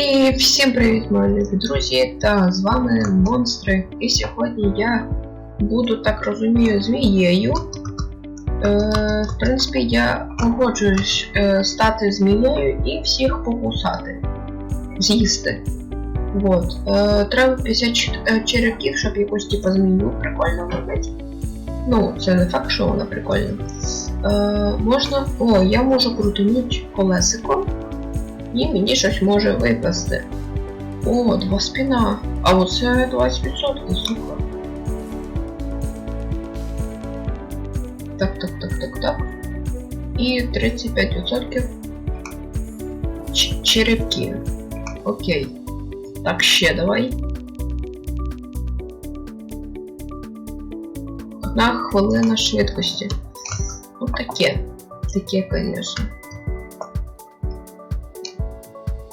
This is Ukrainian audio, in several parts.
І всім привіт, мої любі друзі, та з вами Монстри. І сьогодні я буду, так розумію, змією. Е, в принципі, я погоджуюсь е, стати змією і всіх покусати. З'їсти. Вот. Е, треба 50 ч- е, черепків, щоб якусь типу змію прикольно робити. Ну, це не факт, що вона прикольна. Е, можна. О, я можу крутинути колесико. І мені щось може випасти. О, два спіна. А оце 20%, супер. Так, так, так, так, так. І 35% Ч- черепки. Окей. Так, ще давай. Одна хвилина швидкості. Ну таке. Таке, звісно.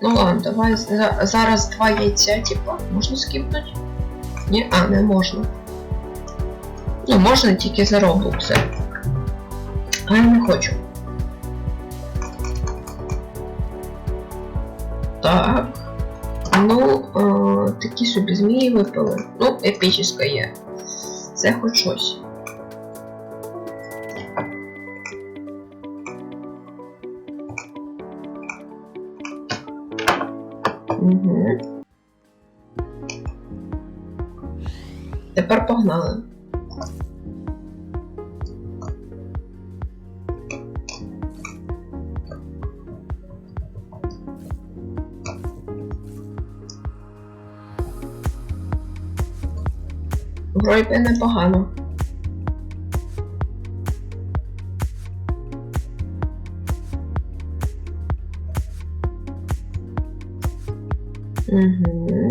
Ну ладно, давай за- зараз два яйця, типа, можна скіпнути? Ні, а, не можна. Ну, можна тільки за роблокси. А я не хочу. Так. Ну, е, такі собі змії випали. Ну, епічна є. Це хоч щось. Угу. Тепер погнали. Вроде непогано. Угу.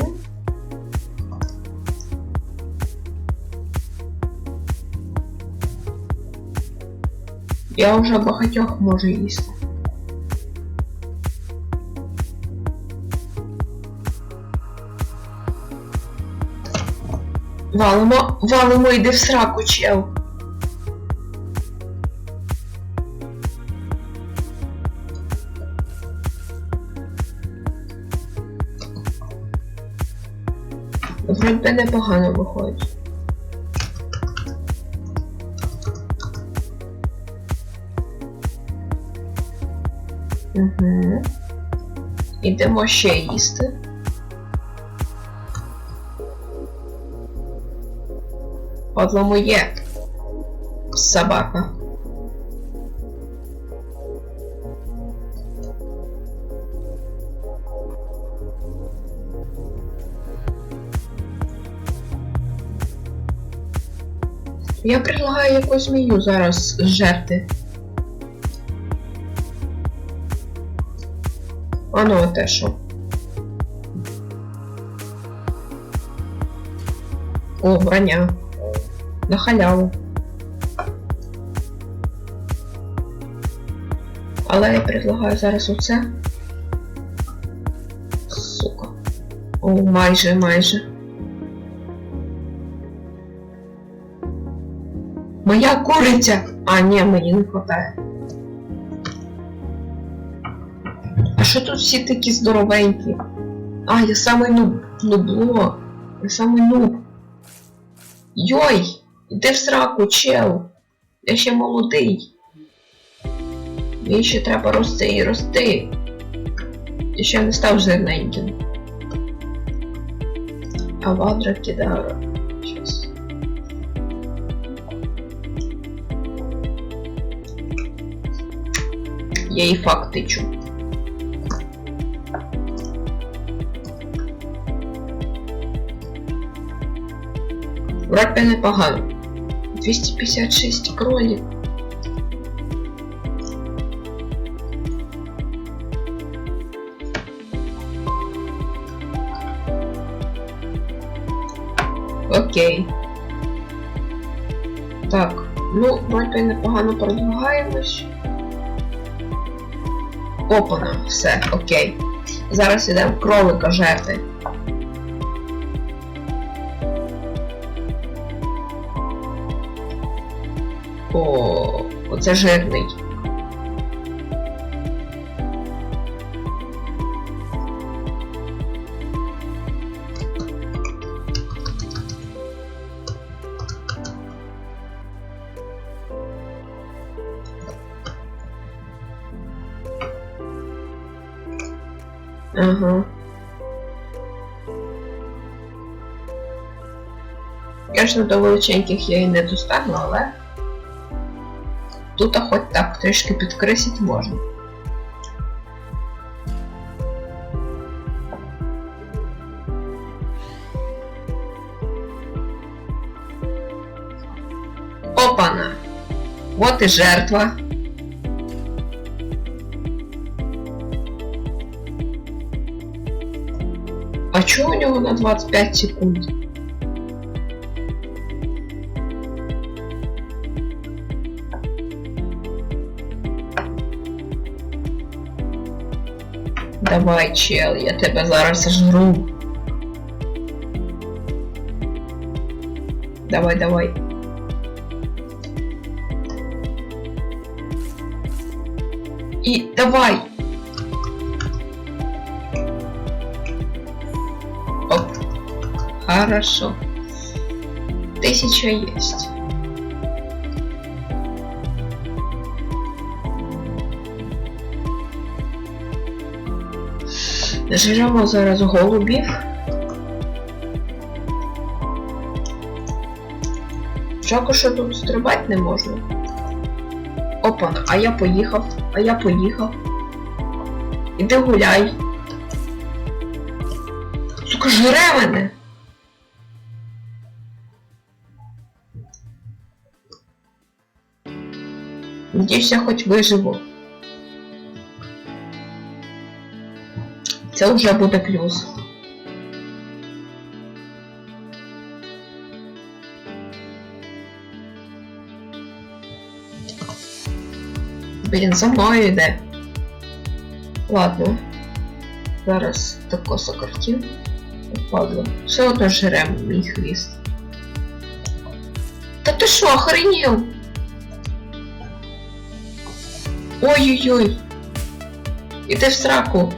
Я вже багатьох можу їсти. Валимо, валимо, йди в сраку, чел. Вроде непогано виходить. Угу. Ідемо ще їсти. Падло моє. Собака. Я предлагаю якусь змію зараз жерти. А ну те що? О, броня. На халяву. Але я предлагаю зараз оце. Сука. О, майже, майже. Моя куриця! А, ні, мені не хватає. А що тут всі такі здоровенькі? А, я самий нуб. Нубло. Я самий нуб. Йой! Іди в сраку, чел! Я ще молодий. Мені ще треба рости і рости. Я ще не став жирненьким. Авадра Кідара. Щас. Я їй факт тичу. Вроде непогано. 256 кролик. Окей. Так, ну, вроде непогано продвигаємось. Опана, все, окей. Зараз ідемо кролика жерти. О, оце жирний. Ага. Звісно, до величеньких я і не достану, але тут хоч так трішки підкрисити можна. Опана! Вот і жертва. Чого у нього на 25 секунд? Давай, чел, я тебе зараз сожру. Давай, давай. И давай. Хорошо. Тысяча есть. Заживемо зараз голубів. Жалко, що тут стрибати не можна. Опа, а я поїхав, а я поїхав. Іди гуляй. Сука, жре мене. Надіюсь, я хоч виживу. Це вже буде плюс. Блін, за мною йде. Ладно. Зараз тако сократів. Падло. Все одно жрем мій хвіст. Та ти що, охренів? Ой-ой-ой. Іди в сраку.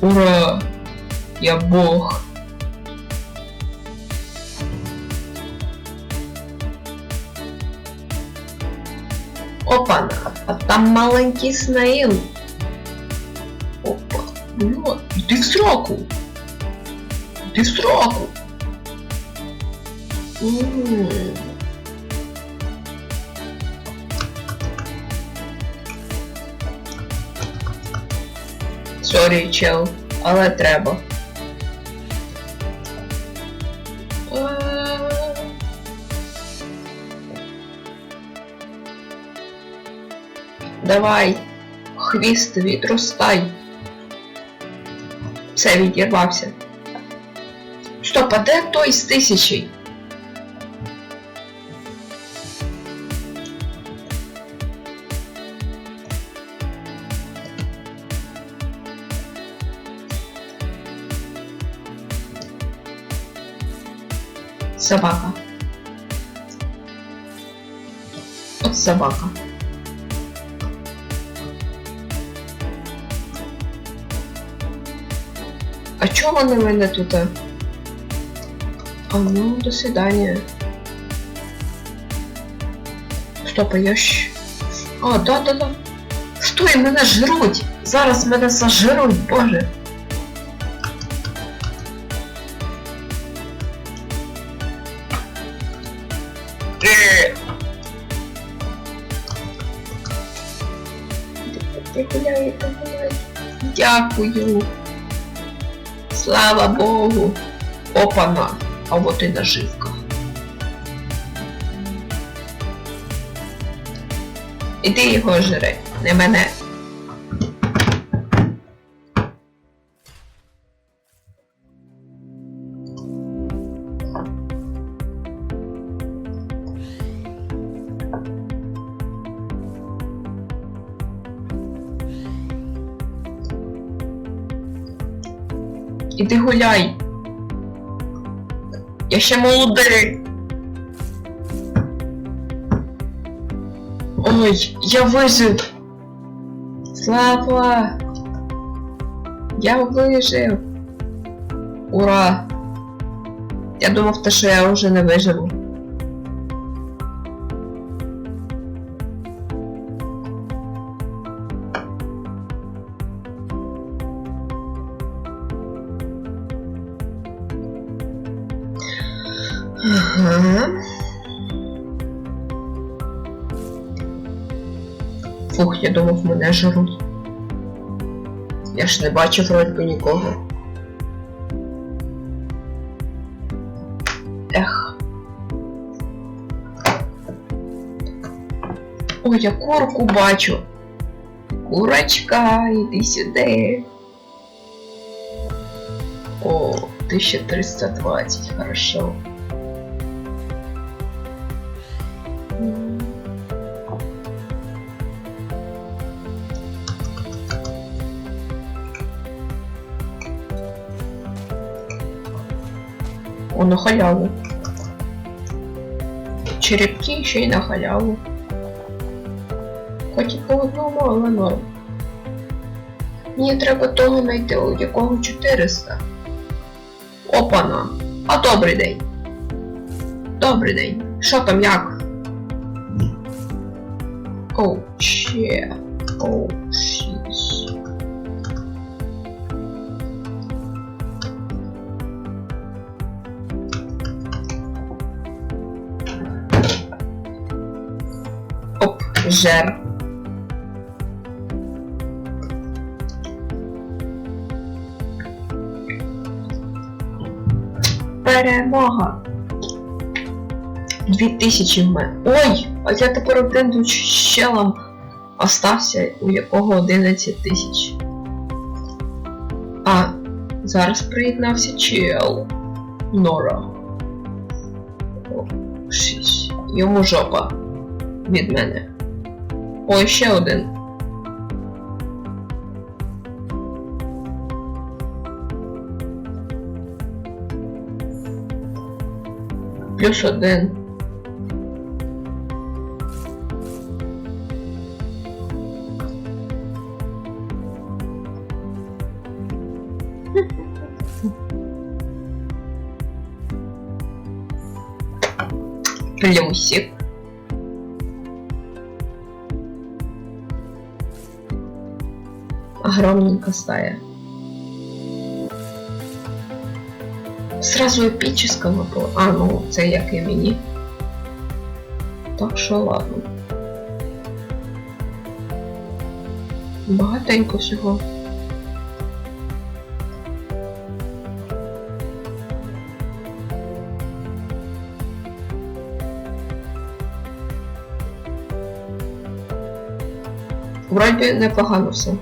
Ура! Я бог. Опа, а там маленький снейл. Опа, ну, іди в сроку. Іди в сроку. Сорі, чел, але треба. Е, Давай, хвіст відростай. Все, відірвався. Стоп, а де той з тисячі? Собака. От собака. А чого вони мене тут? А ну, до свидания. Стоп, а я щ... А, да-да-да. Стой, мене жруть! Зараз мене сожруть, боже. Дякую. Слава Богу. Опана. А вот і наживка. Іди його жри, не мене. Іди гуляй. Я ще молодий. Ой, я вижив. Слава. Я вижив. Ура. Я думав, те, що я вже не виживу. Ага. Фух, я думав, мене жруть. Я ж не бачив вроді би нікого. Ех. Ой, я курку бачу. Курочка, іди сюди. О, 1320, хорошо. На халяву. Черепки ще й на халяву. Хоч і по одному, але норм. Мені треба того знайти, у якого 400. Опана. А добрий день. Добрий день. Що там як? Оу, ще. Оу, шість. Жер. Перемога. Дві тисячі в мене. Ой! А я тепер один тут щелом остався, у якого 11 тисяч. А, зараз приєднався чел. Нора. Йому жопа. Від мене. Ой, ще один. Плюс один. Плюсик. Огромненько стая. Сразу эпического было. А, ну, це як і мені. Так що ладно. Багатенько всього. Вроді непогано все.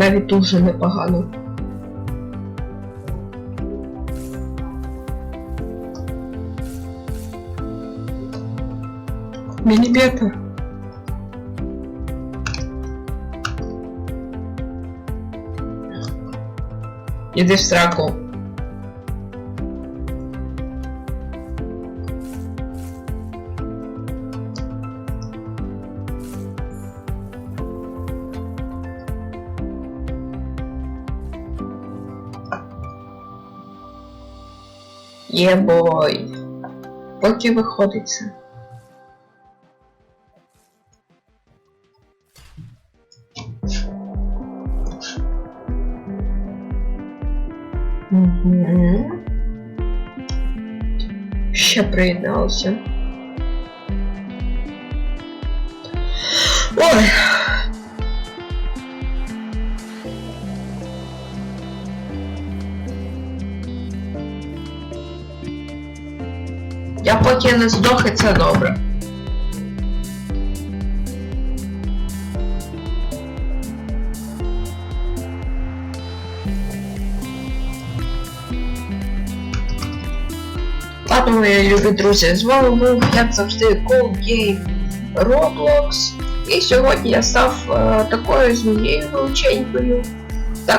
Навіть дуже непогано. Міні-бета. Іди в сраку. Єбой. Поки виходить це. Угу. Ще приєдналося. Ой. Я поки не здох, і це добре. Ладно, мої любі друзі, з вами був, як завжди, Cold Game Roblox. І сьогодні я став е, такою змією величенькою.